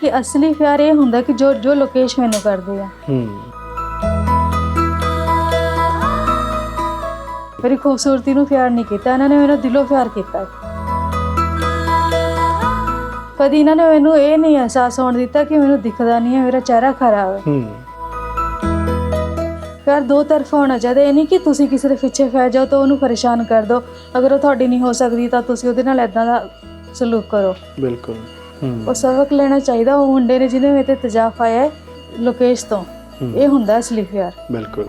ਕਿ ਅਸਲੀ ਪਿਆਰ ਇਹ ਹੁੰਦਾ ਕਿ ਜੋ ਜੋ ਲੋਕੇਸ਼ ਮੈਨੂੰ ਕਰਦੇ ਆ। ਹੂੰ। ਮੇਰੀ ਖੂਬਸੂਰਤੀ ਨੂੰ ਪਿਆਰ ਨਹੀਂ ਕੀਤਾ। ਇਹਨਾਂ ਨੇ ਮੈਨੂੰ ਦਿਲੋਂ ਪਿਆਰ ਕੀਤਾ। ਕਦੀ ਇਹਨਾਂ ਨੇ ਮੈਨੂੰ ਇਹ ਨਹੀਂ ਅਹਿਸਾਸ ਹੋਣ ਦਿੱਤਾ ਕਿ ਮੈਨੂੰ ਦਿਖਦਾ ਨਹੀਂ ਹੈ ਮੇਰਾ ਚਿਹਰਾ ਖਰਾਬ ਹੈ ਹੂੰ। ਪਿਆਰ ਦੋ ਤਰਫਾ ਹੋਣਾ ਚਾਹੀਦਾ। ਇਹ ਨਹੀਂ ਕਿ ਤੁਸੀਂ ਕਿਸੇ ਦੇ ਪਿੱਛੇ ਪੈ ਜਾਓ ਤਾਂ ਉਹਨੂੰ ਪਰੇਸ਼ਾਨ ਕਰ ਦਿਓ। ਅਗਰ ਉਹ ਤੁਹਾਡੀ ਨਹੀਂ ਹੋ ਸਕਦੀ ਤਾਂ ਤੁਸੀਂ ਉਹਦੇ ਨਾਲ ਇਦਾਂ ਦਾ ਸਲੂਕ ਕਰੋ। ਬਿਲਕੁਲ। ਉਹ ਸਬਕ ਲੈਣਾ ਚਾਹੀਦਾ ਉਹ ਮੁੰਡੇ ਨੇ ਜਿਹਨੇ ਮੇਰੇ ਤੇ ਤਜਾਫ ਆਇਆ ਹੈ ਲੋਕੇਸ਼ ਤੋਂ। ਇਹ ਹੁੰਦਾ ਅਸਲੀ ਪਿਆਰ ਬਿਲਕੁਲ।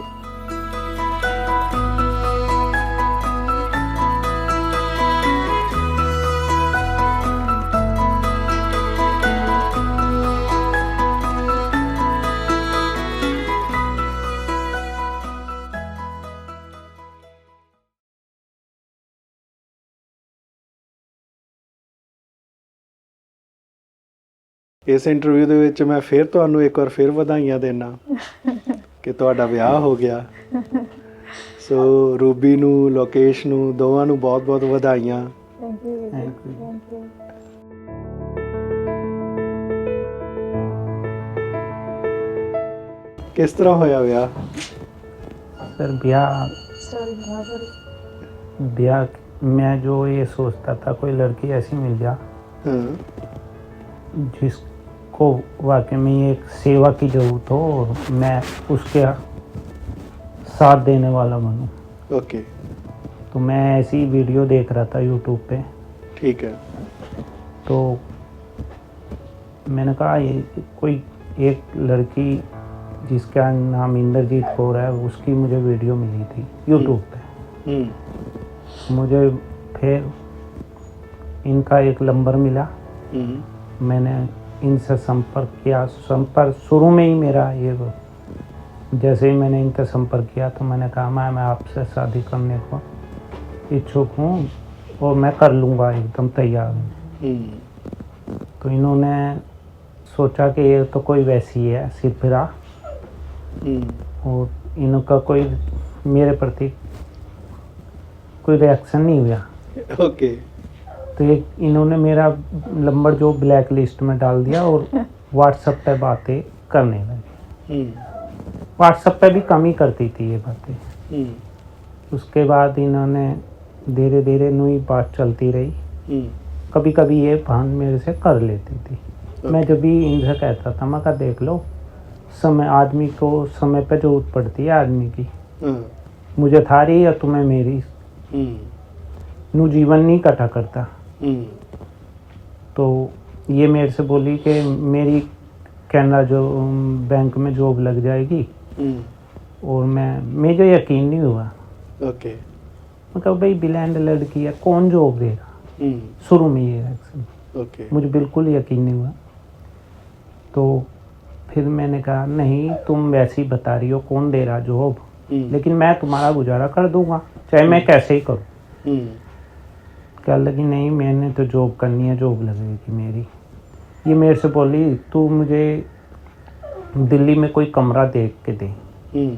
ਇਸ ਇੰਟਰਵਿਊ ਦੇ ਵਿੱਚ ਮੈਂ ਫਿਰ ਤੁਹਾਨੂੰ ਇੱਕ ਵਾਰ ਫਿਰ ਵਧਾਈਆਂ ਦੇਣਾ ਕਿ ਤੁਹਾਡਾ ਵਿਆਹ ਹੋ ਗਿਆ ਸੋ ਰੂਬੀ ਨੂੰ ਲੋਕੇਸ਼ ਨੂੰ ਦੋਵਾਂ ਨੂੰ ਬਹੁਤ-ਬਹੁਤ ਵਧਾਈਆਂ thank you Thank you. Thank you ਕਿਸ ਤਰ੍ਹਾਂ ਹੋਇਆ ਵਿਆਹ सर ब्याह ਸਟੋਰੀ ਬਣਾ ਦਿਓ ब्याह मैं जो ये सोचता था कोई लड़की ऐसी मिल जा ਹਾਂ को वाकई में एक सेवा की ज़रूरत हो और मैं उसके साथ देने वाला बनूँ। ओके। तो मैं ऐसी वीडियो देख रहा था यूट्यूब पे। ठीक है। तो मैंने कहा ये कोई एक लड़की जिसका नाम इंद्रजीत कौर है उसकी मुझे वीडियो मिली थी यूट्यूब पे। हम्म। हम्म। मुझे फिर इनका एक नंबर मिला। हम्म। मैंने इनसे संपर्क किया संपर्क शुरू में ही मेरा ये जैसे ही मैंने इनका संपर्क किया तो मैंने कहा मैं मैं आपसे शादी करने को इच्छुक हूँ और मैं कर लूँगा एकदम तैयार हूँ तो इन्होंने सोचा कि ये तो कोई वैसी है सिरफिरा और इनका कोई मेरे प्रति कोई रिएक्शन नहीं हुआ ओके okay. तो इन्होंने मेरा नंबर जो ब्लैक लिस्ट में डाल दिया और व्हाट्सएप पे बातें करने लगे। हम्म। व्हाट्सएप पे भी कम ही करती थी ये बातें। हम्म। उसके बाद इन्होंने धीरे धीरे नुई बात चलती रही। हम्म। कभी कभी ये भान मेरे से कर लेती थी। मैं जब भी इनसे कहता था मैं कहा देख लो समय आदमी को समय पे ज़रूरत पड़ती है आदमी की। मुझे थारी या तुम्हें मेरी। नू जीवन नहीं कटा करता। तो ये मेरे से बोली कि मेरी कैनरा जो बैंक में जॉब लग जाएगी। और मैं मुझे यकीन नहीं हुआ। ओके मैं कहा भाई बिलैंड लड़की है कौन जॉब देगा? Hmm. शुरू में ये रिएक्शन ओके मुझे बिल्कुल यकीन नहीं हुआ। तो फिर मैंने कहा नहीं तुम वैसे ही बता रही हो कौन दे रहा जॉब hmm. लेकिन मैं तुम्हारा गुजारा कर दूँगा चाहे मैं hmm. कैसे ही करूँ। कह लगी नहीं मैंने तो जॉब करनी है जॉब लगेगी मेरी। ये मेरे से बोली तू मुझे दिल्ली में कोई कमरा देख के दे। हम्म।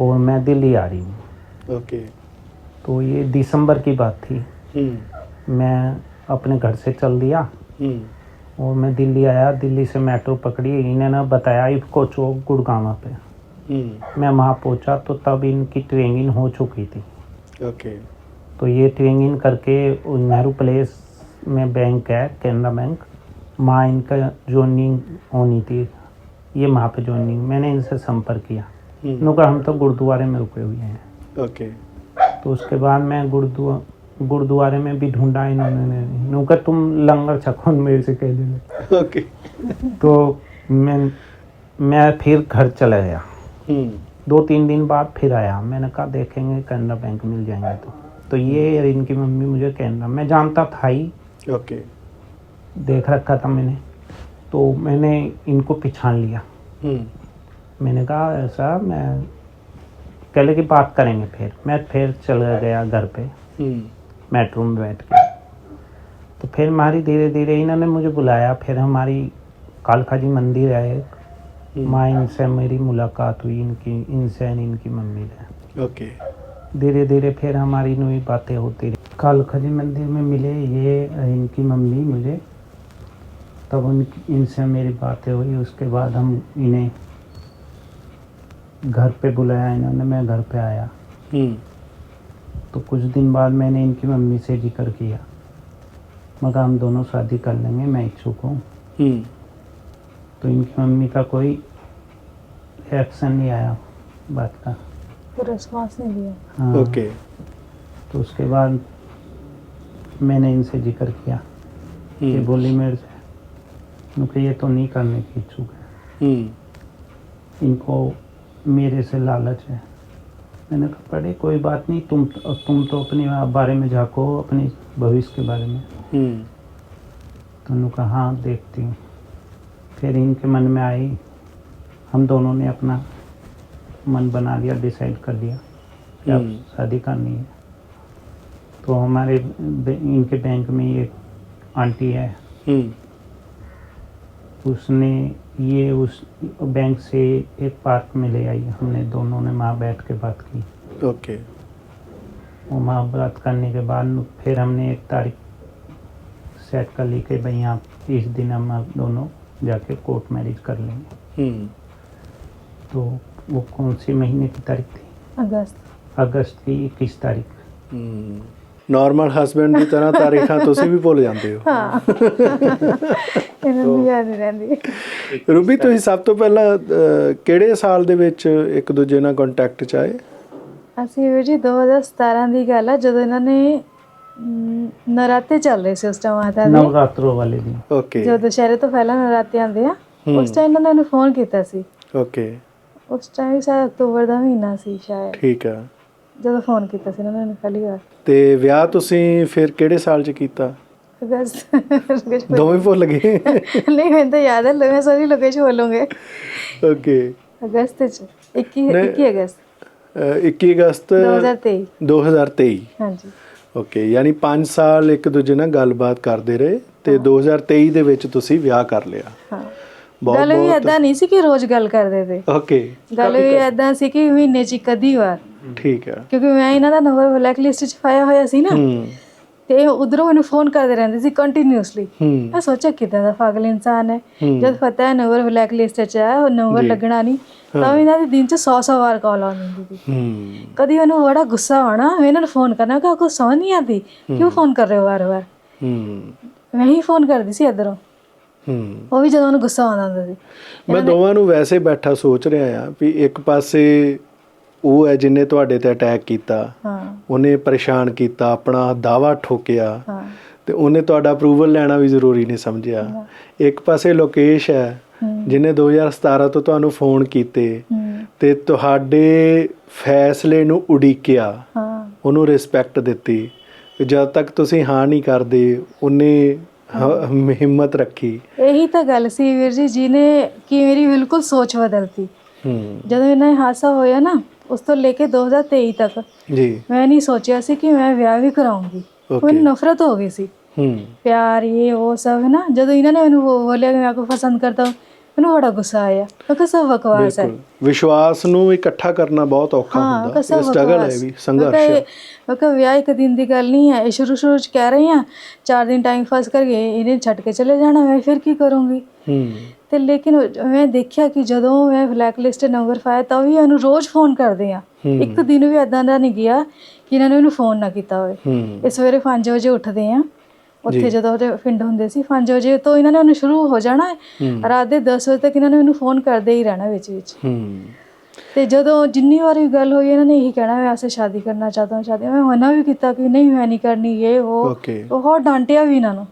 और मैं दिल्ली आ रही हूँ। ओके। तो ये दिसंबर की बात थी। हम्म। मैं अपने घर से चल दिया। हम्म। और मैं दिल्ली आया। दिल्ली से मेट्रो पकड़ी। इन्होंने बताया इफको चौक गुड़गावा पे। मैं वहाँ पहुँचा तो तब इनकी ट्रेनिंग हो चुकी थी। ओके। तो ये त्रिवेंगिन करके नेहरू प्लेस में बैंक है कैनरा बैंक वहाँ इनका जॉइनिंग होनी थी। ये वहाँ पे जॉइनिंग मैंने इनसे संपर्क किया। हम्म। नुका हम तो गुरुद्वारे में रुके हुए हैं। ओके तो उसके बाद मैं गुरुद्वा गुरुद्वारे में भी ढूंढा इन्होंने नुका तुम लंगर छको मेरे से कह देना। ओके तो मैं मैं फिर घर चला गया। हम्म। दो तीन दिन बाद फिर आया। मैंने कहा देखेंगे कैनरा बैंक मिल जाएँगे तो। तो ये इनकी मम्मी मुझे कहना मैं जानता था ही। ओके। देख रखा था मैंने। तो मैंने इनको पहचान लिया। हम्म। मैंने कहा ऐसा मैं कहले की बात करेंगे फिर। मैं फिर चला गया घर पे। हम्म। मेट्रो में बैठ के। तो फिर हमारी धीरे धीरे इन्होंने मुझे बुलाया। फिर हमारी कालका जी मंदिर आए। हम्म। माँ इनसे मेरी मुलाकात हुई। इनकी इनसे इनकी मम्मी से ओके। धीरे धीरे फिर हमारी नई बातें होती रही। कालका जी मंदिर में मिले ये इनकी मम्मी मुझे। तब उन इनसे मेरी बातें हुई उसके बाद हम इन्हें घर पे बुलाया इन्होंने मैं घर पे आया। तो कुछ दिन बाद मैंने इनकी मम्मी से ज़िक्र किया। मगर हम दोनों शादी कर लेंगे मैं इच्छुक हूँ। तो इनकी मम्मी का कोई रिएक्शन नहीं आया बात का। तो रिस्पॉन्स नहीं दिया हाँ, ओके। तो उसके बाद मैंने इनसे ज़िक्र किया कि हम्म। बोली मेरे से उनके ये तो नहीं करने की इच्छुक है। हम्म। इनको मेरे से लालच है। मैंने कहा पढ़े कोई बात नहीं तुम तो, तुम तो अपने बारे में झाको अपने भविष्य के बारे में। हम्म। तो उन्होंने कहा हाँ देखती हूँ। फिर इनके मन में आई हम दोनों ने अपना मन बना लिया डिसाइड कर लिया कि अब हम्म। शादी करनी है। तो हमारे इनके बैंक में एक आंटी है। हम्म। उसने ये उस बैंक से एक पार्क में ले आई। हमने दोनों ने माँ बैठ के बात की। ओके और माँ बात करने के बाद फिर हमने एक तारीख सेट कर ली कि भाई आप इस दिन हम आप दोनों जाके कोर्ट मैरिज कर लेंगे। हम्म। तो वो कौन सी महीने की तारीख थी ਅਗਸਤ अगस्त की इक्कीस तारीख ਹੂੰ ਨਾਰਮਲ ਹਸਬੰਡ ਦੀ ਤਰ੍ਹਾਂ ਤਾਰੀਖਾਂ ਤੁਸੀਂ ਵੀ ਭੁੱਲ ਜਾਂਦੇ ਹੋ ਹਾਂ ਇਹਨਾਂ ਨੂੰ ਯਾਦ ਨਹੀਂ ਰਹਿੰਦੀ ਰੂਬੀ ਤੁਸੀਂ ਸਭ ਤੋਂ ਪਹਿਲਾਂ ਅਹ, ਕਿਹੜੇ ਸਾਲ ਦੇ ਵਿੱਚ ਇੱਕ ਦੂਜੇ ਨਾਲ ਕੰਟੈਕਟ ਚ ਆਏ ਅਸੀਂ ਵੀਰ ਜੀ 2017 ਦੀ ਗੱਲ ਆ ਜਦੋਂ ਇਹਨਾਂ ਨੇ ਅਮ, ਨਰਾਤੇ ਚੱਲ ਰਹੇ ਸੀ ਉਸ ਟਾਈਮ ਮਾਤਾ ਦੇ नवरात्रों वाले दिन ਓਕੇ ਜਦੋਂ ਦੁਸ਼ਹਿਰੇ ਤੋਂ ਪਹਿਲਾਂ ਨਰਾਤੇ ਆਉਂਦੇ ਆ ਹੂੰ। ਉਸ ਟਾਈਮ ਇਹਨਾਂ ਨੇ ਮੈਨੂੰ ਫੋਨ ਕੀਤਾ ਸੀ ਓਕੇ ਉਸ ਟਾਈਮ ਸ਼ਾਇਦ ਅਕਤੂਬਰ ਦਾ ਮਹੀਨਾ ਸੀ ਸ਼ਾਇਦ। ਠੀਕ ਆ ਜਦੋਂ ਫੋਨ ਕੀਤਾ ਸੀ ਨੇ ਮੈਨੂੰ ਪਹਿਲੀ ਵਾਰ। ਤੇ ਵਿਆਹ ਤੁਸੀਂ ਫਿਰ ਕਿਹੜੇ ਸਾਲ ਚ ਕੀਤਾ? ਅਗਸਤ ਦੋਵੇਂ ਭੁੱਲ ਗਏ? ਨਹੀਂ ਮੈਨੂੰ ਤਾਂ ਯਾਦ ਹੈ ਮੈਂ ਸਾਰੀ ਲੋਕੇਸ਼ਨ ਬੋਲੂੰਗੇ ਓਕੇ ਅਗਸਤ ਚ 21 ਨਹੀਂ। 21 ਅਗਸਤ। 21 ਅਗਸਤ 2023 2023 ਹਾਂਜੀ। ਓਕੇ ਯਾਨੀ 5 ਸਾਲ ਇੱਕ ਦੂਜੇ ਨਾਲ ਗੱਲਬਾਤ ਕਰਦੇ ਰਹੇ ਤੇ 2023 ਦੇ ਵਿੱਚ ਤੁਸੀਂ ਵਿਆਹ ਕਰ ਲਿਆ। ਹਾਂ। ਬਹੁਤ ਗੱਲ ਵੀ ਐਦਾਂ ਨਹੀਂ ਸੀ ਕਿ ਰੋਜ਼ ਗੱਲ ਕਰਦੇ ਤੇ। ਓਕੇ। ਗੱਲ ਵੀ ਐਦਾਂ ਸੀ ਕਿ ਮਹੀਨੇ ਚ ਅੱਧੀ ਵਾਰ। ਠੀਕ ਆ। ਕਿਉਂਕਿ ਮੈਂ ਇਹਨਾਂ ਦਾ ਨੰਬਰ ਬਲੈਕ ਲਿਸਟ 'ਚ ਪਾਇਆ ਹੋਇਆ ਸੀ ਨਾ। ਹੂੰ। ਤੇ ਉਧਰੋਂ ਮੈਨੂੰ ਫੋਨ ਕਰਦੇ ਰਹਿੰਦੇ ਸੀ ਕੰਟੀਨਿਊਸਲੀ ਹੂੰ। ਮੈਂ ਸੋਚਿਆ ਕਿਦਾਂ ਦਾ ਪਾਗਲ ਇਨਸਾਨ ਹੈ। ਹੂੰ। ਜਦ ਪਤਾ ਹੈ ਨੰਬਰ ਬਲੈਕ ਲਿਸਟ 'ਚ ਹੈ ਉਹ ਨੰਬਰ। ਲੱਗਣਾ ਨਹੀਂ ਤਾਂ ਵੀ ਇਹਨਾਂ ਦੀ ਦਿਨ 'ਚ 100-100 ਵਾਰ ਕਾਲ ਆਉਂਦੀ ਸੀ। ਹੂੰ। ਕਦੀ ਉਹਨੂੰ ਬੜਾ ਗੁੱਸਾ ਆਉਣਾ ਮੈਂ ਇਹਨਾਂ ਨੂੰ ਫੋਨ ਕਰਨਾ ਕਿ ਕੋਈ ਸਮਝ ਨਹੀਂ ਆਉਂਦੀ ਕਿਉਂ ਫੋਨ ਕਰ ਰਹੇ ਹੋ ਵਾਰ-ਵਾਰ? ਹੂੰ। ਮੈਂ ਹੀ ਫੋਨ ਕਰਦੀ ਸੀ ਇੱਧਰੋਂ। ਹੂੰ ਉਹ ਵੀ ਜਦੋਂ ਉਹਨੂੰ ਗੁੱਸਾ ਆਉਂਦਾ ਹੁੰਦਾ ਸੀ। ਮੈਂ ਦੋਵਾਂ ਨੂੰ ਵੈਸੇ ਬੈਠਾ ਸੋਚ ਰਿਹਾ ਆ ਵੀ ਇੱਕ ਪਾਸੇ ਉਹ ਹੈ ਜਿਨੇ ਤੁਹਾਡੇ ਤੇ ਅਟੈਕ ਕੀਤਾ ਹਾਂ। ਉਹਨੇ ਪਰੇਸ਼ਾਨ ਕੀਤਾ ਆਪਣਾ ਦਾਵਾ ਠੋਕਿਆ ਹਾਂ। ਤੇ ਉਹਨੇ ਤੁਹਾਡਾ ਅਪਰੂਵਲ ਲੈਣਾ ਵੀ ਜ਼ਰੂਰੀ ਨਹੀਂ ਸਮਝਿਆ। ਇੱਕ ਪਾਸੇ ਲੋਕੇਸ਼ ਹੈ ਜਿਨੇ 2017 ਤੋਂ ਤੁਹਾਨੂੰ ਫੋਨ ਕੀਤੇ ਤੇ ਤੁਹਾਡੇ ਫੈਸਲੇ ਨੂੰ ਉਡੀਕਿਆ ਹਾਂ। ਉਹਨੂੰ ਰਿਸਪੈਕਟ ਦਿੱਤੀ ਜਦ ਤੱਕ ਤੁਸੀਂ ਹਾਂ ਨਹੀਂ ਕਰਦੇ ਉਹਨੇ ਹ- ਹਿੰਮਤ ਰੱਖੀ। ਇਹੀ ਤਾਂ ਗੱਲ ਸੀ ਵੀਰ ਜੀ ਜਿਹਨੇ ਕਿ ਮੇਰੀ ਬਿਲਕੁਲ ਸੋਚ ਬਦਲਤੀ। ਹੂੰ। ਜਦੋਂ ਇਹਨਾਂ ਇਹ ਹਾਦਸਾ ਹੋਇਆ ਨਾ ਉਸ ਤੋਂ ਲੈ ਕੇ 2023 ਤੱਕ ਜੀ। ਮੈਂ ਨਹੀਂ ਸੋਚਿਆ ਸੀ ਕਿ ਮੈਂ ਵਿਆਹ ਵੀ ਕਰਾਉਂਗੀ। ਓਕੇ ਮੈਨੂੰ ਨਫ਼ਰਤ ਹੋ ਗਈ ਸੀ। ਹੂੰ। ਪਿਆਰ ਇਹ ਉਹ ਸਭ ਨਾ ਜਦੋਂ ਇਹਨਾਂ ਨੇ ਮੈਨੂੰ ਬੋ- ਬੋਲਿਆ ਕਿ ਮੈਂ ਆਪਕੋ ਪਸੰਦ ਕਰਤਾ ਹੂੰ ਮੈਨੂੰ ਬੜਾ ਗੁੱਸਾ ਆਇਆ। ਮੈਂ ਕਿਹਾ ਸਭ ਬਕਵਾਸ ਹੈ। ਬਿਲਕੁਲ। ਵਿਸ਼ਵਾਸ ਨੂੰ ਇਕੱਠਾ ਕਰਨਾ ਬਹੁਤ ਔਖਾ ਹਾਂ ਹੁੰਦਾ। ਕਸਾ ਇਹ ਸਟਰਗਲ ਹੈ ਵੀ ਸੰਘਰਸ਼। ਹੈ ਮੈਂ ਕਿਹਾ ਵਿਆਹ ਇੱਕ ਦਿਨ ਦੀ ਗੱਲ ਨਹੀਂ ਹੈ। ਇਹ ਸ਼ੁਰੂ ਸ਼ੁਰੂ ਚ ਕਹਿ ਰਹੀ ਹਾਂ ਚਾਰ ਦਿਨ ਟਾਈਮ ਪਾਸ ਕਰ ਗਏ ਇਹਨੇ ਛੱਡ ਕੇ ਚਲੇ ਜਾਣਾ ਮੈਂ ਫਿਰ ਕੀ ਕਰੂੰਗੀ? ਹੂੰ। ਤੇ ਲੇਕਿਨ ਮੈਂ ਦੇਖਿਆ ਕਿ ਜਦੋਂ ਮੈਂ ਬਲੈਕ ਲਿਸਟ ਨੰਬਰ ਪਾਇਆ ਤਾਂ ਵੀ ਇਹਨੂੰ ਰੋਜ਼ ਫੋਨ ਕਰਦੇ ਆ ਹੂੰ। ਇੱਕ ਦਿਨ ਵੀ ਇਦਾਂ ਦਾ ਨਹੀਂ ਗਿਆ ਕਿ ਇਹਨਾਂ ਨੇ ਮੈਨੂੰ ਫੋਨ ਨਾ ਕੀਤਾ ਹੋਵੇ। ਹੂੰ। ਇਹ ਸਵੇਰੇ 5 ਵਜੇ ਉੱਠਦੇ ਆ। ਉੱਥੇ ਜਦੋਂ ਉਹਦੇ ਪਿੰਡ ਹੁੰਦੇ ਸੀ 5 ਵਜੇ ਤੋਂ ਇਹਨਾਂ ਨੇ ਉਹਨੂੰ ਸ਼ੁਰੂ ਹੋ ਜਾਣਾ ਰਾਤ ਦੇ 10 ਵਜੇ ਤੱਕ ਇਹਨਾਂ ਨੇ ਉਹਨੂੰ ਫੋਨ ਕਰਦੇ ਹੀ ਰਹਿਣਾ ਵਿੱਚ ਵਿੱਚ। ਤੇ ਜਦੋਂ ਜਿੰਨੀ ਵਾਰੀ ਗੱਲ ਹੋਈ ਇਹਨਾਂ ਨੇ ਇਹੀ ਕਹਿਣਾ ਮੈਂ ਆਸੇ ਸ਼ਾਦੀ ਕਰਨਾ ਚਾਹਤਾ ਹਾਂ ਸ਼ਾਦੀ ਮੈਂ ਮਨਾ ਵੀ ਕੀਤਾ ਕਿ ਨਹੀਂ ਮੈਂ ਨਹੀਂ ਕਰਨੀ ਇਹ ਉਹ। ਬਹੁਤ ਡਾਂਟਿਆ ਵੀ ਇਹਨਾਂ ਨੂੰ।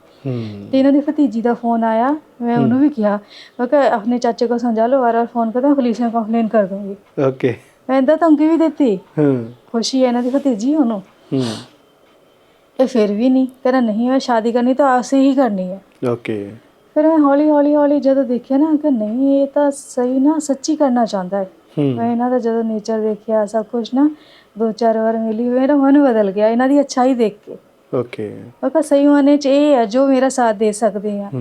ਤੇ ਇਹਨਾਂ ਦੇ ਭਤੀਜੀ ਦਾ ਫੋਨ ਆਇਆ ਮੈਂ ਉਹਨੂੰ ਵੀ ਕਿਹਾ ਮੈਂ ਕਿਹਾ ਆਪਣੇ ਚਾਚੇ ਕੋ ਸਮਝਾ ਲਓ ਵਾਰ ਫੋਨ ਕਰਦਾ ਪੁਲਿਸ ਨੂੰ ਕੰਪਲੇਨ ਕਰ ਦੂੰਗੀ ਓਕੇ ਮੈਂ ਤਾਂ ਤੰਗੀ ਵੀ ਦਿੱਤੀ। ਹੂੰ। ਖੁਸ਼ੀ ਹੈ ਇਹਨਾਂ ਦੀ ਭਤੀਜੀ ਉਹਨੂੰ। ਹੂੰ। ਇਹ ਫਿਰ ਵੀ ਨਹੀਂ। ਕਹਿੰਦਾ ਨਹੀਂ ਮੈਂ ਸ਼ਾਦੀ ਕਰਨੀ ਤਾਂ ਆਪਸੇ ਹੀ ਕਰਨੀ ਹੈ। ਓਕੇ ਫਿਰ ਮੈਂ ਹੌਲੀ ਹੌਲੀ ਹੌਲੀ ਜਦੋਂ ਦੇਖਿਆ ਨਾ ਕਿ ਨਹੀਂ ਇਹ ਤਾਂ ਸਹੀ ਨਾ ਸੱਚੀ ਕਰਨਾ ਚਾਹੁੰਦਾ ਹੈ। ਮੈਂ ਇਹਨਾਂ ਦਾ ਜਦੋਂ ਨੇਚਰ ਦੇਖਿਆ ਸਭ ਕੁਝ ਨਾ ਦੋ ਚਾਰ ਵਾਰ ਮਿਲੀ ਮੇਰਾ ਮਨ ਬਦਲ ਗਿਆ ਇਹਨਾਂ ਦੀ ਅੱਛਾਈ ਦੇਖ ਕੇ। ਓਕੇ ਮੈਂ ਕਿਹਾ ਸਹੀ ਮਾਨੇ ਚ ਇਹ ਹੈ ਜੋ ਮੇਰਾ ਸਾਥ ਦੇ ਸਕਦੇ ਆ। ਹੂੰ।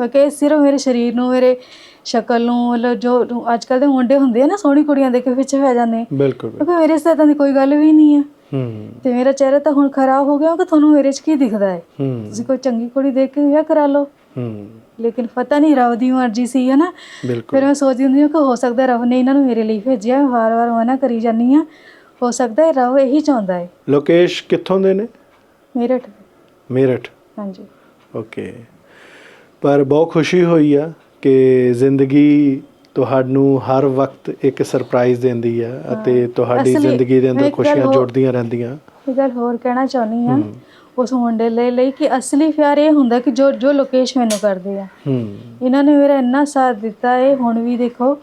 ਮੈਂ ਕਿਹਾ ਸਿਰਫ ਮੇਰੇ ਸਰੀਰ ਨੂੰ ਮੇਰੇ ਸ਼ਕਲ ਨੂੰ ਮਤਲਬ ਜੋ ਅੱਜ ਕੱਲ ਦੇ ਮੁੰਡੇ ਹੁੰਦੇ ਆ ਨਾ ਸੋਹਣੀ ਕੁੜੀਆਂ ਦੇ ਕੇ ਪਿੱਛੇ ਪੈ ਜਾਂਦੇ ਬਿਲਕੁਲ। ਮੈਂ ਕਿਹਾ ਮੇਰੇ ਸਾਥ ਤਾਂ ਦੀ ਕੋਈ ਗੱਲ ਵੀ ਨਹੀਂ ਹੈ ਹੂੰ। ਤੇ ਮੇਰਾ ਚਿਹਰਾ ਤਾਂ ਹੁਣ ਖਰਾਬ ਹੋ ਗਿਆ ਕਿ ਤੁਹਾਨੂੰ ਮੇਰੇ 'ਚ ਕੀ ਦਿਖਦਾ ਹੈ? ਹੂੰ। ਤੁਸੀਂ ਕੋਈ ਚੰਗੀ ਕੁੜੀ ਦੇਖ ਕੇ ਵਿਆਹ ਕਰਾ ਲਓ। ਹੂੰ। ਲੇਕਿਨ ਪਤਾ ਨਹੀਂ ਰੱਬ ਦੀ ਮਰਜ਼ੀ ਸੀ ਹੈ ਨਾ ਫਿਰ ਮੈਂ ਸੋਚਦੀ ਹੁੰਦੀ ਹਾਂ ਕਿ ਹੋ ਸਕਦਾ ਰੱਬ ਨੇ ਇਹਨਾਂ ਨੂੰ ਮੇਰੇ ਲਈ ਭੇਜਿਆ ਮੈਂ ਵਾਰ-ਵਾਰ ਮਨਾ ਕਰੀ ਜਾਂਦੀ ਹਾਂ। ਹੋ ਸਕਦਾ ਹੈ ਰੱਬ ਇਹੀ ਚਾਹੁੰਦਾ ਹੈ। ਲੋਕੇਸ਼ ਕਿੱਥੋਂ ਦੇ ਨੇ? ਮੇਰਠ ਮੇਰਠ। ਹਾਂਜੀ। ਓਕੇ। ਪਰ ਬਹੁਤ ਖੁਸ਼ੀ ਹੋਈ ਆ ਕਿ ਜ਼ਿੰਦਗੀ ਤੁਹਾਨੂੰ ਹਰ ਵਕਤ ਇੱਕ ਸਰਪ੍ਰਾਈਜ਼ ਦਿੰਦੀ ਆ ਅਤੇ ਤੁਹਾਡੀ ਅਸਲੀ- ਜ਼ਿੰਦਗੀ ਦੇ ਅੰਦਰ ਇੱਕ ਗੱਲ ਖੁਸ਼ੀਆਂ ਹੋਰ- ਜੁੜਦੀਆਂ ਰਹਿੰਦੀਆਂ। ਇਹ ਗੱਲ ਹੋਰ ਕਹਿਣਾ ਚਾਹੁੰਦੀ ਹਾਂ। ਹੂੰ। ਉਸ ਮੁੰਡੇ ਲਈ ਲਈ ਕਿ ਅਸਲੀ ਪਿਆਰ ਇਹ ਹੁੰਦਾ ਕਿ ਜੋ ਜੋ ਲੋਕੇਸ਼ ਮੈਨੂੰ ਕਰਦੇ ਆ। ਹੂੰ। ਇਹਨਾਂ ਨੇ ਮੇਰਾ ਇੰਨਾ ਸਾਥ ਦਿੱਤਾ ਹੈ ਹੁਣ ਵੀ ਦੇਖੋ।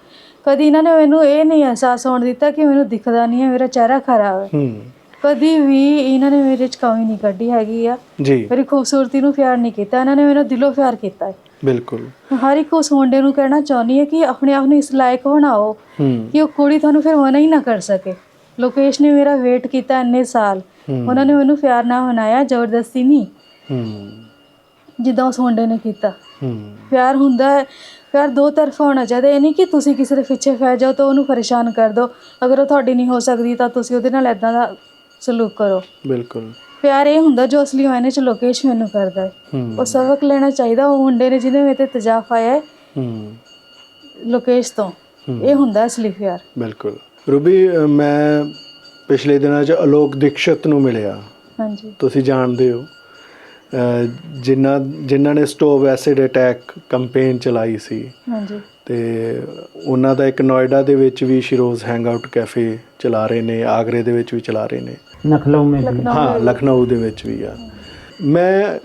ਕਦੀ ਇਹਨਾਂ ਨੇ ਮੈਨੂੰ ਇਹ ਨਹੀਂ ਅਹਿਸਾਸ ਹੋਣ ਦਿੱਤਾ ਕਿ ਮੈਨੂੰ ਦਿਖਦਾ ਨਹੀਂ ਹੈ ਮੇਰਾ ਚਿਹਰਾ ਖਰਾਬ ਹੈ ਹੂੰ। ਕਦੀ ਵੀ ਇਹਨਾਂ ਨੇ ਮੇਰੇ ਚ ਕਮੀ ਨਹੀਂ ਕੱਢੀ ਹੈਗੀ ਆ। ਜੀ। ਮੇਰੀ ਖੂਬਸੂਰਤੀ ਨੂੰ ਪਿਆਰ ਨਹੀਂ ਕੀਤਾ ਇਹਨਾਂ ਨੇ ਮੈਨੂੰ ਦਿਲੋਂ ਪਿਆਰ ਕੀਤਾ ਹੈ। ਬਿਲਕੁਲ। ਹਰ ਇੱਕ ਉਸ ਮੁੰਡੇ ਨੂੰ ਕਹਿਣਾ ਚਾਹੁੰਦੀ ਹਾਂ ਕਿ ਆਪਣੇ ਆਪ ਨੂੰ ਇਸ ਲਾਇਕ ਬਣਾਓ ਕਿ ਉਹ ਕੁੜੀ ਤੁਹਾਨੂੰ ਫਿਰ ਮਨਾ ਹੀ ਨਾ ਕਰ ਸਕੇ। ਲੋਕੇਸ਼ ਨੇ ਮੇਰਾ ਵੇਟ ਕੀਤਾ ਇੰਨੇ ਸਾਲ। ਉਹਨਾਂ ਨੇ ਮੈਨੂੰ ਪਿਆਰ ਨਾਲ ਮਨਾਇਆ ਜ਼ਬਰਦਸਤੀ ਨਹੀਂ। ਜਿੱਦਾਂ ਉਸ ਮੁੰਡੇ ਨੇ ਕੀਤਾ। ਪਿਆਰ ਹੁੰਦਾ ਹੈ ਪਿਆਰ ਦੋ ਤਰਫਾ ਹੋਣਾ ਚਾਹੀਦਾ। ਇਹ ਨਹੀਂ ਕਿ ਤੁਸੀਂ ਕਿਸੇ ਦੇ ਪਿੱਛੇ ਪੈ ਜਾਓ ਤਾਂ ਉਹਨੂੰ ਪਰੇਸ਼ਾਨ ਕਰ ਦਿਓ। ਅਗਰ ਉਹ ਤੁਹਾਡੀ ਨਹੀਂ ਹੋ ਸਕਦੀ ਤਾਂ ਤੁਸੀਂ ਉਹਦੇ ਨਾਲ ਇਦਾਂ ਦਾ ਸਲੂਕ ਕਰੋ। ਬਿਲਕੁਲ। ਪਿਆਰ ਇਹ ਹੁੰਦਾ ਜੋ ਅਸਲੀ ਮਾਇਨੇ ਚ ਲੋਕੇਸ਼ ਮੈਨੂੰ ਕਰਦਾ ਹੈ। ਹੂੰ। ਉਹ ਸਬਕ ਲੈਣਾ ਚਾਹੀਦਾ ਉਹ ਮੁੰਡੇ ਨੇ ਜਿਹਨੇ ਮੇਰੇ ਤੇ ਤਜਾਫ ਆਇਆ ਹੈ ਹੂੰ। ਲੋਕੇਸ਼ ਤੋਂ। ਇਹ ਹੁੰਦਾ ਅਸਲੀ ਪਿਆਰ। ਬਿਲਕੁਲ। ਰੂਬੀ ਅ, ਮੈਂ ਪਿਛਲੇ ਦਿਨਾਂ 'ਚ ਅਲੋਕ ਦੀਕਸ਼ਤ ਨੂੰ ਮਿਲਿਆ। ਹਾਂਜੀ। ਤੁਸੀਂ ਜਾਣਦੇ ਹੋ। ਅ, ਜਿਨ੍ਹਾਂ ਜਿਨ੍ਹਾਂ ਨੇ ਸਟੋਵ ਐਸਿਡ ਅਟੈਕ ਕੈਂਪੇਨ ਚਲਾਈ ਸੀ। ਹਾਂਜੀ। ਤੇ ਉਹਨਾਂ ਦਾ ਇੱਕ ਨੋਇਡਾ ਦੇ ਵਿੱਚ ਵੀ ਸ਼ਿਰੋਜ਼ ਹੈਂਗਆਊਟ ਕੈਫੇ ਚਲਾ ਰਹੇ ਨੇ ਆਗਰੇ ਦੇ ਵਿੱਚ ਵੀ ਚਲਾ ਰਹੇ ਨੇ। ਲਖਨਊ ਮੇਂ ਵੀ। ਹਾਂ ਲਖਨਊ ਦੇ ਵਿੱਚ ਵੀ ਆ। ਮੈਂ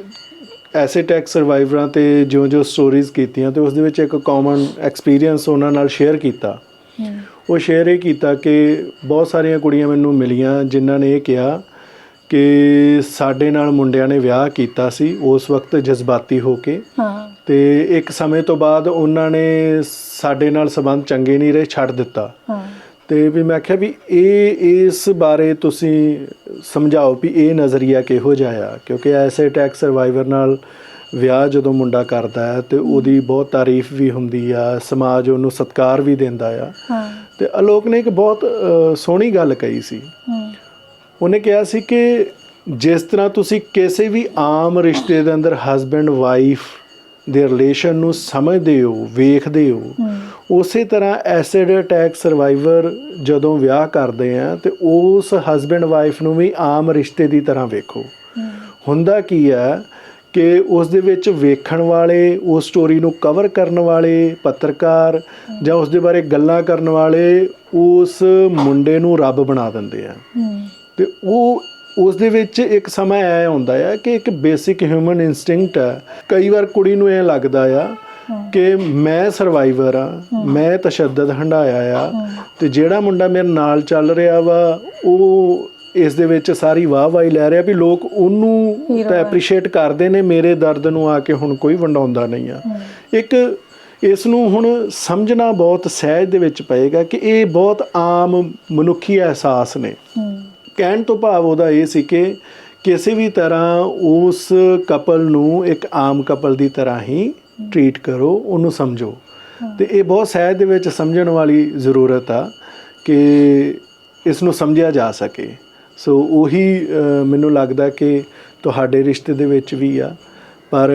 ਐਸੇ ਟੈਕ ਸਰਵਾਈਵਰਾਂ ਤੇ ਜੋ ਜੋ ਸਟੋਰੀਜ਼ ਕੀਤੀਆਂ ਤੇ ਉਸ ਦੇ ਵਿੱਚ ਇੱਕ ਕਾਮਨ ਐਕਸਪੀਰੀਅੰਸ ਉਹਨਾਂ ਨਾਲ ਸ਼ੇਅਰ ਕੀਤਾ। ਉਹ ਸ਼ੇਅਰ ਇਹ ਕੀਤਾ ਕਿ ਬਹੁਤ ਸਾਰੀਆਂ ਕੁੜੀਆਂ ਮੈਨੂੰ ਮਿਲੀਆਂ ਜਿਨ੍ਹਾਂ ਨੇ ਇਹ ਕਿਹਾ ਕਿ ਸਾਡੇ ਨਾਲ ਮੁੰਡਿਆਂ ਨੇ ਵਿਆਹ ਕੀਤਾ ਸੀ ਉਸ ਵਕਤ ਜਜ਼ਬਾਤੀ ਹੋ ਕੇ। ਹਾਂ। ਤੇ ਇੱਕ ਸਮੇਂ ਤੋਂ ਬਾਅਦ ਉਹਨਾਂ ਨੇ ਸਾਡੇ ਨਾਲ ਸਬੰਧ ਚੰਗੇ ਨਹੀਂ ਰਹੇ ਛੱਡ ਦਿੱਤਾ। ਹਾਂ। ਤੇ ਵੀ ਮੈਂ ਆਖਿਆ ਵੀ ਇਹ ਇਸ ਬਾਰੇ ਤੁਸੀਂ ਸਮਝਾਓ ਵੀ ਇਹ ਨਜ਼ਰੀਆ ਕਿਹੋ ਜਿਹਾ ਆ ਕਿਉਂਕਿ ਐਸੇ ਅਟੈਕ ਸਰਵਾਈਵਰ ਨਾਲ ਵਿਆਹ ਜਦੋਂ ਮੁੰਡਾ ਕਰਦਾ ਹੈ ਤੇ ਉਹਦੀ ਬਹੁਤ ਤਾਰੀਫ ਵੀ ਹੁੰਦੀ ਆ ਸਮਾਜ ਉਹਨੂੰ ਸਤਿਕਾਰ ਵੀ ਦਿੰਦਾ ਆ। ਹਾਂ। ਤੇ ਅਲੋਕ ਨੇ ਇੱਕ ਬਹੁਤ ਸੋਹਣੀ ਗੱਲ ਕਹੀ ਸੀ। ਉਹਨੇ ਕਿਹਾ ਸੀ ਕਿ ਜਿਸ ਤਰ੍ਹਾਂ ਤੁਸੀਂ ਕਿਸੇ ਵੀ ਆਮ ਰਿਸ਼ਤੇ ਦੇ ਅੰਦਰ ਹਸਬੈਂਡ ਵਾਈਫ ਦੇ ਰਿਲੇਸ਼ਨ ਨੂੰ ਸਮਝਦੇ ਹੋ ਵੇਖਦੇ ਹੋ ਉਸੇ ਤਰ੍ਹਾਂ ਐਸਿਡ ਅਟੈਕ ਸਰਵਾਈਵਰ ਜਦੋਂ ਵਿਆਹ ਕਰਦੇ ਆ ਤੇ ਉਸ ਹਸਬੈਂਡ ਵਾਈਫ ਨੂੰ ਵੀ ਆਮ ਰਿਸ਼ਤੇ ਦੀ ਤਰ੍ਹਾਂ ਵੇਖੋ। ਹੁੰਦਾ ਕੀ ਹੈ ਕਿ ਉਸ ਦੇ ਵਿੱਚ ਵੇਖਣ ਵਾਲੇ ਉਸ ਸਟੋਰੀ ਨੂੰ ਕਵਰ ਕਰਨ ਵਾਲੇ ਪੱਤਰਕਾਰ ਜਾਂ ਉਸ ਦੇ ਬਾਰੇ ਗੱਲਾਂ ਕਰਨ ਵਾਲੇ ਉਸ ਮੁੰਡੇ ਨੂੰ ਰੱਬ ਬਣਾ ਦਿੰਦੇ ਆ। ਤੇ ਉਹ ਉਸ ਦੇ ਵਿੱਚ ਇੱਕ ਸਮਾਂ ਐ ਹੁੰਦਾ ਆ ਕਿ ਇੱਕ ਬੇਸਿਕ ਹਿਊਮਨ ਇਨਸਟਿੰਕਟ ਹੈ ਕਈ ਵਾਰ ਕੁੜੀ ਨੂੰ ਐ ਲੱਗਦਾ ਆ। ਕਿ ਮੈਂ ਸਰਵਾਈਵਰ ਆ ਮੈਂ ਤਸ਼ੱਦਦ ਹੰਡਾਇਆ ਆ ਤੇ ਜਿਹੜਾ ਮੁੰਡਾ ਮੇਰੇ ਨਾਲ ਚੱਲ ਰਿਹਾ ਵਾ ਉਹ ਇਸ ਦੇ ਵਿੱਚ ਸਾਰੀ ਵਾਹ-ਵਾਹੀ ਲੈ ਰਿਹਾ ਵੀ ਲੋਕ ਉਹਨੂੰ ਤਾਂ। ਐਪਰੀਸ਼ੀਏਟ ਕਰਦੇ ਨੇ ਮੇਰੇ ਦਰਦ ਨੂੰ ਆ ਕੇ ਹੁਣ ਕੋਈ ਵੰਡਾਉਂਦਾ ਨਹੀਂ ਆ ਇੱਕ ਇਸ ਨੂੰ ਹੁਣ ਸਮਝਣਾ ਬਹੁਤ ਸਹਿਜ ਦੇ ਵਿੱਚ ਪਏਗਾ ਕਿ ਇਹ ਬਹੁਤ ਆਮ ਮਨੁੱਖੀ ਅਹਿਸਾਸ ਨੇ ਕਹਿਣ ਤੋਂ ਭਾਵ ਉਹਦਾ ਇਹ ਸੀ ਕਿ ਕਿਸੇ ਵੀ ਤਰ੍ਹਾਂ ਉਸ ਕਪਲ ਨੂੰ ਇੱਕ ਆਮ ਕਪਲ ਦੀ ਤਰ੍ਹਾਂ ਹੀ ਟਰੀਟ ਕਰੋ ਉਹਨੂੰ ਸਮਝੋ। ਤੇ ਇਹ ਬਹੁਤ ਸਹਿਜ ਦੇ ਵਿੱਚ ਸਮਝਣ ਵਾਲੀ ਜ਼ਰੂਰਤ ਆ ਕਿ ਇਸ ਨੂੰ ਸਮਝਿਆ ਜਾ ਸਕੇ। ਸੋ ਉਹੀ ਮੈਨੂੰ ਲੱਗਦਾ ਕਿ ਤੁਹਾਡੇ ਰਿਸ਼ਤੇ ਦੇ ਵਿੱਚ ਵੀ ਆ। ਪਰ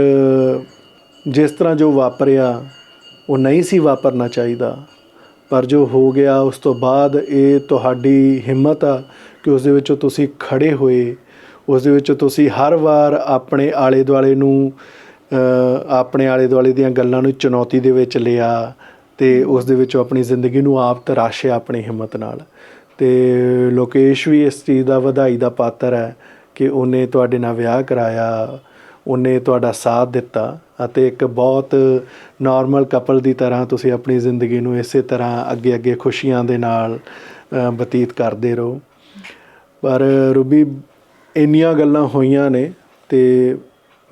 ਜਿਸ ਤਰ੍ਹਾਂ ਜੋ ਵਾਪਰਿਆ ਉਹ ਨਹੀਂ ਸੀ ਵਾਪਰਨਾ ਚਾਹੀਦਾ। ਪਰ ਜੋ ਹੋ ਗਿਆ ਉਸ ਤੋਂ ਬਾਅਦ ਇਹ ਤੁਹਾਡੀ ਹਿੰਮਤ ਆ ਕਿ ਉਸ ਦੇ ਵਿੱਚੋਂ ਤੁਸੀਂ ਖੜੇ ਹੋਏ ਉਸ ਦੇ ਵਿੱਚੋਂ ਤੁਸੀਂ ਹਰ ਵਾਰ ਆਪਣੇ ਆਲੇ ਦੁਆਲੇ ਨੂੰ ਆਪਣੇ ਆਲੇ ਦੁਆਲੇ ਦੀਆਂ ਗੱਲਾਂ ਨੂੰ ਚੁਣੌਤੀ ਦੇ ਵਿੱਚ ਲਿਆ ਤੇ ਉਸ ਦੇ ਵਿੱਚੋਂ ਆਪਣੀ ਜ਼ਿੰਦਗੀ ਨੂੰ ਆਪ ਤਰਾਸ਼ਿਆ ਆਪਣੀ ਹਿੰਮਤ ਨਾਲ। ਤੇ ਲੋਕੇਸ਼ ਵੀ ਇਸ ਚੀਜ਼ ਦਾ ਵਧਾਈ ਦਾ ਪਾਤਰ ਹੈ ਕਿ ਉਹਨੇ ਤੁਹਾਡੇ ਨਾਲ ਵਿਆਹ ਕਰਾਇਆ, ਉਹਨੇ ਤੁਹਾਡਾ ਸਾਥ ਦਿੱਤਾ ਅਤੇ ਇੱਕ ਬਹੁਤ ਨਾਰਮਲ ਕਪਲ ਦੀ ਤਰ੍ਹਾਂ ਤੁਸੀਂ ਆਪਣੀ ਜ਼ਿੰਦਗੀ ਨੂੰ ਇਸੇ ਤਰ੍ਹਾਂ ਅੱਗੇ ਅੱਗੇ ਖੁਸ਼ੀਆਂ ਦੇ ਨਾਲ ਬਤੀਤ ਕਰਦੇ ਰਹੋ। ਪਰ ਰੂਬੀ ਇੰਨੀਆਂ ਗੱਲਾਂ ਹੋਈਆਂ ਨੇ ਤੇ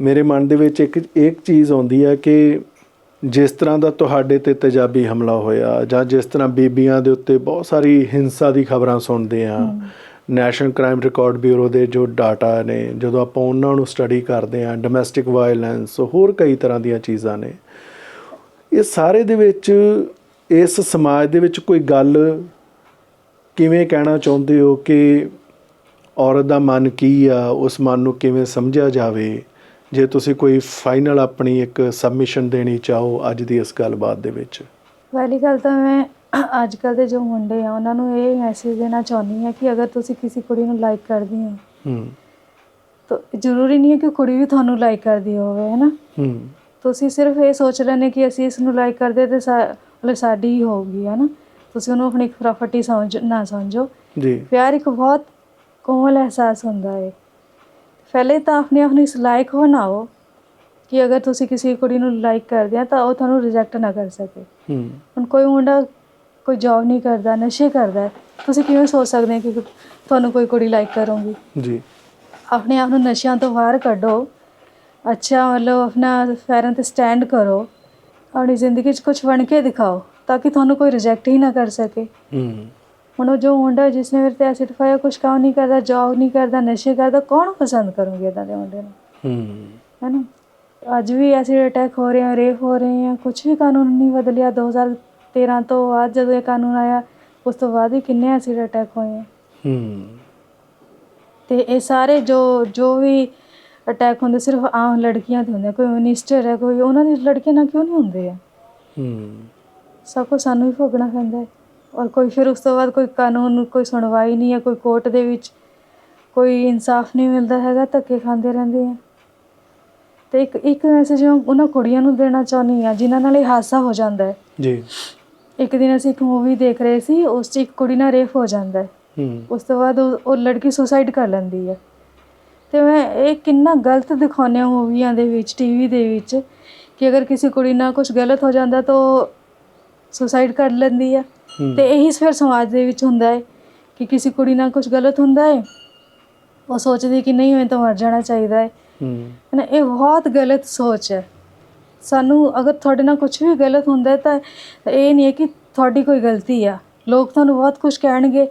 ਮੇਰੇ ਮਨ ਦੇ ਵਿੱਚ ਇੱਕ ਇੱਕ ਚੀਜ਼ ਆਉਂਦੀ ਹੈ ਕਿ ਜਿਸ ਤਰ੍ਹਾਂ ਦਾ ਤੁਹਾਡੇ ਤੇ ਤੇਜ਼ਾਬੀ ਹਮਲਾ ਹੋਇਆ ਜਾਂ ਜਿਸ ਤਰ੍ਹਾਂ ਬੀਬੀਆਂ ਦੇ ਉੱਤੇ ਬਹੁਤ ਸਾਰੀ ਹਿੰਸਾ ਦੀ ਖਬਰਾਂ ਸੁਣਦੇ ਆ ਨੈਸ਼ਨਲ ਕ੍ਰਾਈਮ ਰਿਕਾਰਡ ਬਿਊਰੋ ਦੇ ਜੋ ਡਾਟਾ ਨੇ ਜਦੋਂ ਆਪਾਂ ਉਹਨਾਂ ਨੂੰ ਸਟੱਡੀ ਕਰਦੇ ਆ ਡੋਮੈਸਟਿਕ ਵਾਇਲੈਂਸ ਹੋਰ ਕਈ ਤਰ੍ਹਾਂ ਦੀਆਂ ਚੀਜ਼ਾਂ ਨੇ। ਇਹ ਸਾਰੇ ਦੇ ਵਿੱਚ ਇਸ ਸਮਾਜ ਦੇ ਵਿੱਚ ਕੋਈ ਗੱਲ ਕਿਵੇਂ ਕਹਿਣਾ ਚਾਹੁੰਦੇ ਹੋ ਕਿ ਔਰਤ ਦਾ ਮਨ ਕੀ ਆ ਉਸ ਮਨ ਨੂੰ ਕਿਵੇਂ ਸਮਝਿਆ ਜਾਵੇ? ਜੇ ਤੁਸੀਂ ਕੋਈ ਫਾਈਨਲ ਆਪਣੀ ਇੱਕ ਸਬਮਿਸ਼ਨ ਦੇਣੀ ਚਾਹੋ ਅੱਜ ਦੀ ਇਸ ਗੱਲਬਾਤ ਦੇ ਵਿੱਚ। ਪਹਿਲੀ ਗੱਲ ਤਾਂ ਮੈਂ ਅੱਜ ਕੱਲ ਦੇ ਜੋ ਮੁੰਡੇ ਆ ਉਹਨਾਂ ਨੂੰ ਇਹ ਮੈਸੇਜ ਦੇਣਾ ਚਾਹੁੰਦੀ ਹਾਂ ਕਿ ਅਗਰ ਤੁਸੀਂ ਕਿਸੇ ਕੁੜੀ ਨੂੰ ਲਾਈਕ ਕਰਦੇ ਹੋ ਹੂੰ। ਤਾਂ ਜ਼ਰੂਰੀ ਨਹੀਂ ਹੈ ਕਿ ਕੁੜੀ ਵੀ ਤੁਹਾਨੂੰ ਲਾਈਕ ਕਰਦੀ ਹੋਵੇ ਹੈ ਨਾ ਹੂੰ। ਤੁਸੀਂ ਸਿਰਫ ਇਹ ਸੋਚ ਲੈਣੇ ਕਿ ਅਸੀਂ ਇਸ ਨੂੰ ਲਾਈਕ ਕਰਦੇ ਤੇ ਮਤਲਬ ਸਾਡੀ ਹੀ ਹੋਊਗੀ ਹੈ ਨਾ ਤੁਸੀਂ ਉਹਨੂੰ ਆਪਣੀ ਪ੍ਰਾਪਰਟੀ ਸਮਝ ਨਾ ਸਮਝੋ। ਜੀ। ਪਿਆਰ ਇੱਕ ਬਹੁਤ ਕੋਮਲ ਅਹਿਸਾਸ ਹੁੰਦਾ ਹੈ ਪਹਿਲੇ ਤਾਂ ਆਪਣੇ ਆਪ ਨੂੰ ਇਸ ਲਾਇਕ ਬਣਾਓ ਕਿ ਅਗਰ ਤੁਸੀਂ ਕਿਸੇ ਕੁੜੀ ਨੂੰ ਲਾਈਕ ਕਰਦੇ ਆ ਤਾਂ ਉਹ ਤੁਹਾਨੂੰ ਰਿਜੈਕਟ ਨਾ ਕਰ ਸਕੇ। ਹੂੰ। ਹੁਣ ਕੋਈ ਮੁੰਡਾ ਕੋਈ ਜੌਬ ਨਹੀਂ ਕਰਦਾ ਨਸ਼ੇ ਕਰਦਾ ਤੁਸੀਂ ਕਿਵੇਂ ਸੋਚ ਸਕਦੇ ਹੋ ਕਿ ਤੁਹਾਨੂੰ ਕੋਈ ਕੁੜੀ ਲਾਈਕ ਕਰੂਗੀ? ਜੀ। ਆਪਣੇ ਆਪ ਨੂੰ ਨਸ਼ਿਆਂ ਤੋਂ ਬਾਹਰ ਕੱਢੋ। ਅੱਛਾ ਮਤਲਬ ਆਪਣਾ ਪੈਰਾਂ ਤੇ ਸਟੈਂਡ ਕਰੋ। ਆਪਣੀ ਜ਼ਿੰਦਗੀ 'ਚ ਕੁਝ ਬਣ ਕੇ ਦਿਖਾਓ ਤਾਂ ਕਿ ਤੁਹਾਨੂੰ ਕੋਈ ਰਿਜੈਕਟ ਹੀ ਨਾ ਕਰ ਸਕੇ। ਹੂੰ। ਹੁਣ ਉਹ ਜੋ ਮੁੰਡਾ ਜਿਸਨੇ ਮੇਰੇ ਤੇ ਐਸਿਡ ਪਾਇਆ ਕੁਝ ਕੰਮ ਨਹੀਂ ਕਰਦਾ ਜੌਬ ਨਹੀਂ ਕਰਦਾ ਨਸ਼ੇ ਕਰਦਾ ਕੌਣ ਪਸੰਦ ਕਰੂਗੇ ਇਦਾਂ ਦੇ ਮੁੰਡੇ ਨੂੰ? ਹੂੰ। ਹੈ ਨਾ ਅੱਜ ਵੀ ਐਸਿਡ ਅਟੈਕ ਹੋ ਰਹੇ ਆ ਰੇਪ ਹੋ ਰਹੇ ਆ ਕੁਝ ਵੀ ਕਾਨੂੰਨ ਨਹੀਂ ਬਦਲਿਆ 2013 ਤੋਂ ਬਾਅਦ ਜਦੋਂ ਇਹ ਕਾਨੂੰਨ ਆਇਆ ਉਸ ਤੋਂ ਬਾਅਦ ਵੀ ਕਿੰਨੇ ਐਸਿਡ ਅਟੈਕ ਹੋਏ ਆ। ਹੂੰ। ਤੇ ਇਹ ਸਾਰੇ ਜੋ ਜੋ ਵੀ ਅਟੈਕ ਹੁੰਦੇ ਸਿਰਫ ਆਮ ਲੜਕੀਆਂ ਤੇ ਹੁੰਦੇ। ਕੋਈ ਮਿਨਿਸਟਰ ਹੈ ਕੋਈ ਉਹਨਾਂ ਦੀ ਲੜਕੀਆਂ ਨਾਲ ਕਿਉਂ ਨਹੀਂ ਹੁੰਦੇ ਆ? ਹੂੰ। ਸਭ ਕੁਝ ਸਾਨੂੰ ਹੀ ਭੋਗਣਾ ਪੈਂਦਾ ਹੈ। ਔਰ ਕੋਈ ਫਿਰ ਉਸ ਤੋਂ ਬਾਅਦ ਕੋਈ ਕਾਨੂੰਨ ਕੋਈ ਸੁਣਵਾਈ ਨਹੀਂ ਹੈ ਕੋਈ ਕੋਰਟ ਦੇ ਵਿੱਚ ਕੋਈ ਇਨਸਾਫ ਨਹੀਂ ਮਿਲਦਾ ਹੈਗਾ ਧੱਕੇ ਖਾਂਦੇ ਰਹਿੰਦੇ ਆ। ਤੇ ਇੱਕ ਇੱਕ ਮੈਸੇਜ ਉਹਨਾਂ ਕੁੜੀਆਂ ਨੂੰ ਦੇਣਾ ਚਾਹੁੰਦੀ ਆ ਜਿਨ੍ਹਾਂ ਨਾਲ ਇਹ ਹਾਦਸਾ ਹੋ ਜਾਂਦਾ ਹੈ। ਜੀ। ਇੱਕ ਦਿਨ ਅਸੀਂ ਇੱਕ ਮੂਵੀ ਦੇਖ ਰਹੇ ਸੀ ਉਸ 'ਚ ਇੱਕ ਕੁੜੀ ਨਾਲ ਰੇਪ ਹੋ ਜਾਂਦਾ ਹੈ। ਹੂੰ। ਉਸ ਤੋਂ ਬਾਅਦ ਉਹ ਲੜਕੀ ਸੁਸਾਈਡ ਕਰ ਲੈਂਦੀ ਹੈ। ਤੇ ਮੈਂ ਇਹ ਕਿੰਨਾ ਗਲਤ ਦਿਖਾਉਂਦੇ ਮੂਵੀਆਂ ਦੇ ਵਿੱਚ ਟੀਵੀ ਦੇ ਵਿੱਚ ਕਿ ਅਗਰ ਕਿਸੇ ਕੁੜੀ ਨਾਲ ਕੁਝ ਗਲਤ ਹੋ ਜਾਂਦਾ ਤਾਂ ਸੁਸਾਈਡ ਕਰ ਲੈਂਦੀ ਹੈ ਹੂੰ। ਤੇ ਇਹੀ ਫਿਰ ਸਮਾਜ ਦੇ ਵਿੱਚ ਹੁੰਦਾ ਹੈ ਕਿ ਕਿਸੇ ਕੁੜੀ ਨਾਲ ਕੁਝ ਗਲਤ ਹੁੰਦਾ ਹੈ ਉਹ ਸੋਚਦੀ ਕਿ ਨਹੀਂ ਮੈਨੂੰ ਤਾਂ ਮਰ ਜਾਣਾ ਚਾਹੀਦਾ ਹੈ ਹੂੰ। ਹੈ ਨਾ ਇਹ ਬਹੁਤ ਗਲਤ ਸੋਚ ਹੈ ਸਾਨੂੰ ਅਗਰ ਤੁਹਾਡੇ ਨਾਲ ਕੁਝ ਵੀ ਗਲਤ ਹੁੰਦਾ ਹੈ ਤਾਂ ਇਹ ਨਹੀਂ ਹੈ ਕਿ ਤੁਹਾਡੀ ਕੋਈ ਗਲਤੀ ਆ। ਲੋਕ ਤੁਹਾਨੂੰ ਬਹੁਤ ਕੁਝ ਕਹਿਣਗੇ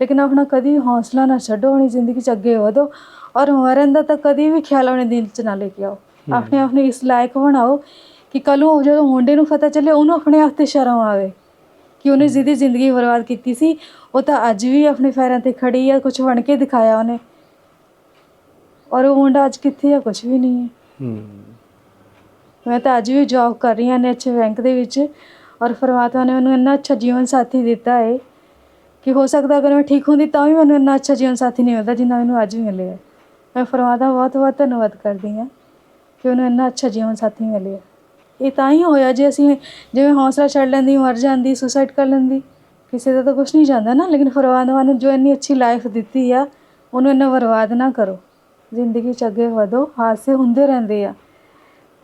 ਲੇਕਿਨ ਆਪਣਾ ਕਦੀ ਵੀ ਹੌਸਲਾ ਨਾ ਛੱਡੋ ਆਪਣੀ ਜ਼ਿੰਦਗੀ 'ਚ ਅੱਗੇ ਵਧੋ ਔਰ ਮਰਨ ਦਾ ਤਾਂ ਕਦੀ ਵੀ ਖਿਆਲ ਆਪਣੇ ਦਿਲ 'ਚ ਨਾ ਲੈ ਕੇ ਆਓ। ਆਪਣੇ ਆਪ ਨੂੰ ਇਸ ਲਾਇਕ ਬਣਾਓ ਕਿ ਕੱਲ ਨੂੰ ਜਦੋਂ ਮੁੰਡੇ ਨੂੰ ਪਤਾ ਚੱਲੇ ਉਹਨੂੰ ਆਪਣੇ ਆਪ ਤੇ ਸ਼ਰਮ ਆਵੇ ਕਿ ਉਹਨੇ ਜਿਹਦੀ ਜ਼ਿੰਦਗੀ ਬਰਬਾਦ ਕੀਤੀ ਸੀ ਉਹ ਤਾਂ ਅੱਜ ਵੀ ਆਪਣੇ ਪੈਰਾਂ ਤੇ ਖੜੀ ਆ ਕੁਝ ਬਣ ਕੇ ਦਿਖਾਇਆ ਉਹਨੇ। ਔਰ ਉਹ ਮੁੰਡਾ ਅੱਜ ਕਿੱਥੇ ਆ ਕੁਝ ਵੀ ਨਹੀਂ ਹੈ ਮੈਂ ਤਾਂ ਅੱਜ ਵੀ ਜੌਬ ਕਰ ਰਹੀ ਹਾਂ ਨੇ ਅੱਛੇ ਬੈਂਕ ਦੇ ਵਿੱਚ ਔਰ ਪਰਮਾਤਮਾ ਨੇ ਮੈਨੂੰ ਇੰਨਾ ਅੱਛਾ ਜੀਵਨ ਸਾਥੀ ਦਿੱਤਾ ਹੈ ਕਿ ਹੋ ਸਕਦਾ ਅਗਰ ਮੈਂ ਠੀਕ ਹੁੰਦੀ ਤਾਂ ਵੀ ਮੈਨੂੰ ਇੰਨਾ ਅੱਛਾ ਜੀਵਨ ਸਾਥੀ ਨਹੀਂ ਮਿਲਦਾ ਜਿੰਨਾ ਮੈਨੂੰ ਅੱਜ ਮਿਲਿਆ। ਮੈਂ ਪਰਮਾਤਮਾ ਦਾ ਬਹੁਤ ਬਹੁਤ ਧੰਨਵਾਦ ਕਰਦੀ ਹਾਂ ਕਿ ਉਹਨੂੰ ਇੰਨਾ ਅੱਛਾ ਜੀਵਨ ਸਾਥੀ ਮਿਲਿਆ। ਇਹ ਤਾਂ ਹੀ ਹੋਇਆ ਜੇ ਅਸੀਂ ਜਿਵੇਂ ਹੌਸਲਾ ਛੱਡ ਲੈਂਦੀ, ਮਰ ਜਾਂਦੀ ਸੁਸਾਈਡ ਕਰ ਲੈਂਦੀ, ਕਿਸੇ ਦਾ ਤਾਂ ਕੁਝ ਨਹੀਂ ਜਾਂਦਾ ਨਾ, ਲੇਕਿਨ ਪਰਮਾਤਮਾ ਨੇ ਜੋ ਇੰਨੀ ਅੱਛੀ ਲਾਈਫ ਦਿੱਤੀ ਆ, ਉਹਨੂੰ ਇੰਨਾ ਬਰਬਾਦ ਨਾ ਕਰੋ। ਜ਼ਿੰਦਗੀ 'ਚ ਅੱਗੇ ਵਧੋ, ਹਾਦਸੇ ਹੁੰਦੇ ਰਹਿੰਦੇ ਆ।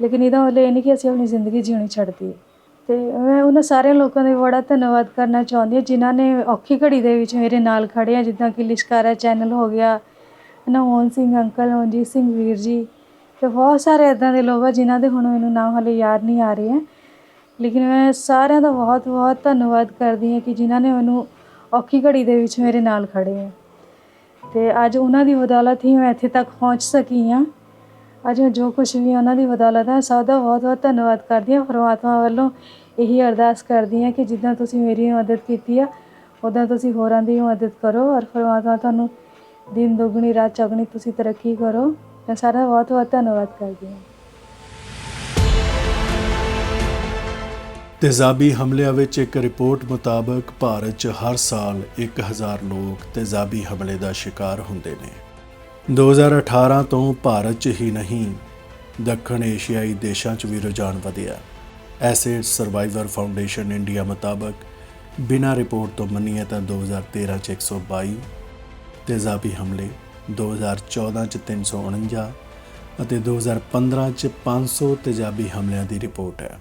ਲੇਕਿਨ ਇਹਦਾ ਮਤਲਬ ਇਹ ਨਹੀਂ ਕਿ ਅਸੀਂ ਆਪਣੀ ਜ਼ਿੰਦਗੀ ਜਿਉਣੀ ਛੱਡਤੀ। ਤੇ ਮੈਂ ਉਹਨਾਂ ਸਾਰੇ ਲੋਕਾਂ ਦਾ ਬੜਾ ਧੰਨਵਾਦ ਕਰਨਾ ਚਾਹੁੰਦੀ ਹਾਂ, ਜਿਨ੍ਹਾਂ ਨੇ ਔਖੀ ਘੜੀ ਦੇ ਵਿੱਚ ਮੇਰੇ ਨਾਲ ਖੜੇ ਆ, ਜਿੱਦਾਂ ਕਿ ਲਿਸ਼ਕਾਰਾ ਚੈਨਲ ਹੋ ਗਿਆ ਨਾ ਮੋਹਨ ਸਿੰਘ, ਅੰਕਲ ਮਨਜੀਤ ਸਿੰਘ, ਵੀਰ ਜੀ ਤੇ ਬਹੁਤ ਸਾਰੇ ਇਦਾਂ ਦੇ ਲੋਕ ਆ ਜਿਨ੍ਹਾਂ ਦੇ ਹੁਣ ਮੈਨੂੰ ਨਾਮ ਹਲੇ ਯਾਦ ਨਹੀਂ ਆ ਰਹੇ ਹੈ ਲੇਕਿਨ ਮੈਂ ਸਾਰਿਆਂ ਦਾ ਬਹੁਤ ਬਹੁਤ ਧੰਨਵਾਦ ਕਰਦੀ ਹਾਂ ਕਿ ਜਿਨ੍ਹਾਂ ਨੇ ਮੈਨੂੰ ਔਖੀ ਘੜੀ ਦੇ ਵਿੱਚ ਮੇਰੇ ਨਾਲ ਖੜੇ ਹੈ ਤੇ ਅੱਜ ਉਹਨਾਂ ਦੀ ਬਦੌਲਤ ਹੀ ਮੈਂ ਇੱਥੇ ਤੱਕ ਪਹੁੰਚ ਸਕੀ ਹਾਂ। ਅੱਜ ਮੈਂ ਜੋ ਕੁਝ ਵੀ ਉਹਨਾਂ ਦੀ ਬਦੌਲਤ ਹੈ ਸਭ ਦਾ ਬਹੁਤ ਬਹੁਤ ਧੰਨਵਾਦ ਕਰਦੀ ਹਾਂ। ਪਰਮਾਤਮਾ ਵੱਲੋਂ ਇਹੀ ਅਰਦਾਸ ਕਰਦੀ ਹਾਂ ਕਿ ਜਿੱਦਾਂ ਤੁਸੀਂ ਮੇਰੀ ਮਦਦ ਕੀਤੀ ਆ ਉੱਦਾਂ ਤੁਸੀਂ ਹੋਰਾਂ ਦੀ ਮਦਦ ਕਰੋ ਔਰ ਪਰਮਾਤਮਾ ਤੁਹਾਨੂੰ ਦਿਨ ਦੁਗਣੀ, ਰਾਤ ਚੌਗਣੀ ਤੁਸੀਂ ਤਰੱਕੀ ਕਰੋ। ਮੈਂ ਸਾਰਾ ਬਹੁਤ ਬਹੁਤ ਧੰਨਵਾਦ ਕਰਦੀ ਹਾਂ। ਤੇਜ਼ਾਬੀ ਹਮਲਿਆਂ ਵਿੱਚ ਇੱਕ ਰਿਪੋਰਟ ਮੁਤਾਬਕ ਭਾਰਤ 'ਚ ਹਰ ਸਾਲ 1000 ਲੋਕ ਤੇਜ਼ਾਬੀ ਹਮਲੇ ਦਾ ਸ਼ਿਕਾਰ ਹੁੰਦੇ ਨੇ। 2018 ਤੋਂ ਭਾਰਤ 'ਚ ਹੀ ਨਹੀਂ, ਦੱਖਣ ਏਸ਼ੀਆਈ ਦੇਸ਼ਾਂ 'ਚ ਵੀ ਰੁਝਾਨ ਵਧਿਆ। ਐਸਿਡ ਸਰਵਾਈਵਰ ਫਾਊਂਡੇਸ਼ਨ ਇੰਡੀਆ ਮੁਤਾਬਕ ਬਿਨਾਂ ਰਿਪੋਰਟ ਤੋਂ ਮੰਨੀਏ ਤਾਂ 2013 'ਚ 122 ਤੇਜ਼ਾਬੀ ਹਮਲੇ 2014 'ਚ 349 ਅਤੇ 2015 'ਚ 500 ਤੇਜ਼ਾਬੀ ਹਮਲਿਆਂ ਦੀ ਰਿਪੋਰਟ ਹੈ।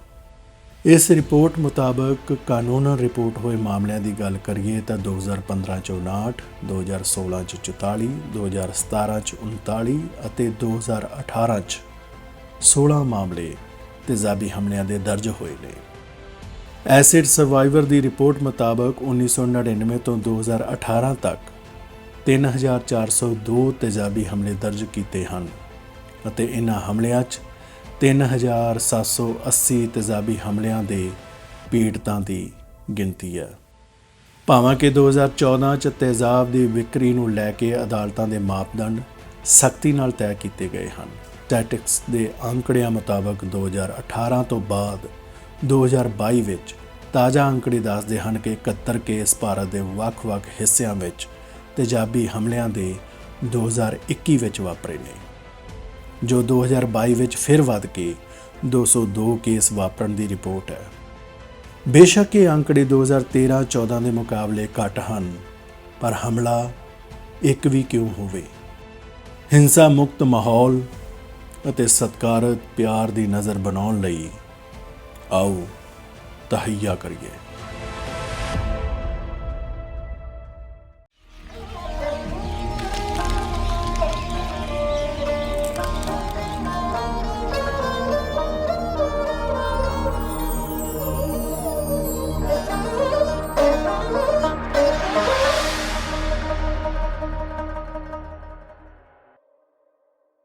ਇਸ ਰਿਪੋਰਟ ਮੁਤਾਬਕ ਕਾਨੂੰਨ ਰਿਪੋਰਟ ਹੋਏ ਮਾਮਲਿਆਂ ਦੀ ਗੱਲ ਕਰੀਏ ਤਾਂ 2015 ਚ 59, 2016 ਚ 44, 2017 ਚ 39 ਅਤੇ 2018 ਚ 16 ਮਾਮਲੇ ਤੇਜ਼ਾਬੀ ਹਮਲਿਆਂ ਦੇ ਦਰਜ ਹੋਏ ਨੇ। ਐਸਿਡ ਸਰਵਾਈਵਰ ਦੀ ਰਿਪੋਰਟ ਮੁਤਾਬਕ 1999 ਤੋਂ 2018 ਤੱਕ 3402 ਤੇਜ਼ਾਬੀ ਹਮਲੇ ਦਰਜ ਕੀਤੇ ਹਨ ਅਤੇ ਇਨ੍ਹਾਂ ਹਮਲਿਆਂ 'ਚ 3780 ਤੇਜ਼ਾਬੀ ਹਮਲਿਆਂ ਦੇ ਪੀੜਤਾਂ ਦੀ ਗਿਣਤੀ ਹੈ। ਭਾਵੇਂ ਕਿ 2014 ਚ ਤੇਜ਼ਾਬ ਦੀ ਵਿਕਰੀ ਨੂੰ ਲੈ ਕੇ ਅਦਾਲਤਾਂ ਦੇ ਮਾਪਦੰਡ ਸਖਤੀ ਨਾਲ ਤੈਅ ਕੀਤੇ ਗਏ ਹਨ। ਸਟੈਟਿਕਸ ਦੇ ਅੰਕੜਿਆਂ ਮੁਤਾਬਕ 2018 ਤੋਂ ਬਾਅਦ 2022 ਵਿੱਚ ਤਾਜ਼ਾ ਅੰਕੜੇ ਦੱਸਦੇ ਹਨ ਕਿ 71 ਕੇਸ ਭਾਰਤ ਦੇ ਵੱਖ-ਵੱਖ ਹਿੱਸਿਆਂ ਵਿੱਚ ਤੇਜ਼ਾਬੀ ਹਮਲਿਆਂ ਦੇ 2021 ਵਿੱਚ ਵਾਪਰੇ ਨੇ, ਜੋ 2022 ਵਿੱਚ ਫਿਰ ਵੱਧ ਕੇ 202 ਕੇਸ ਵਾਪਰਨ ਦੀ ਰਿਪੋਰਟ ਹੈ। ਬੇਸ਼ੱਕ ਇਹ ਅੰਕੜੇ 2013-14 ਦੇ ਮੁਕਾਬਲੇ ਘੱਟ ਹਨ, ਪਰ ਹਮਲਾ ਇੱਕ ਵੀ ਕਿਉਂ ਹੋਵੇ? ਹਿੰਸਾ ਮੁਕਤ ਮਾਹੌਲ ਅਤੇ ਸਤਿਕਾਰਤ ਪਿਆਰ ਦੀ ਨਜ਼ਰ ਬਣਾਉਣ ਲਈ ਆਓ ਤਹਈਆ ਕਰੀਏ।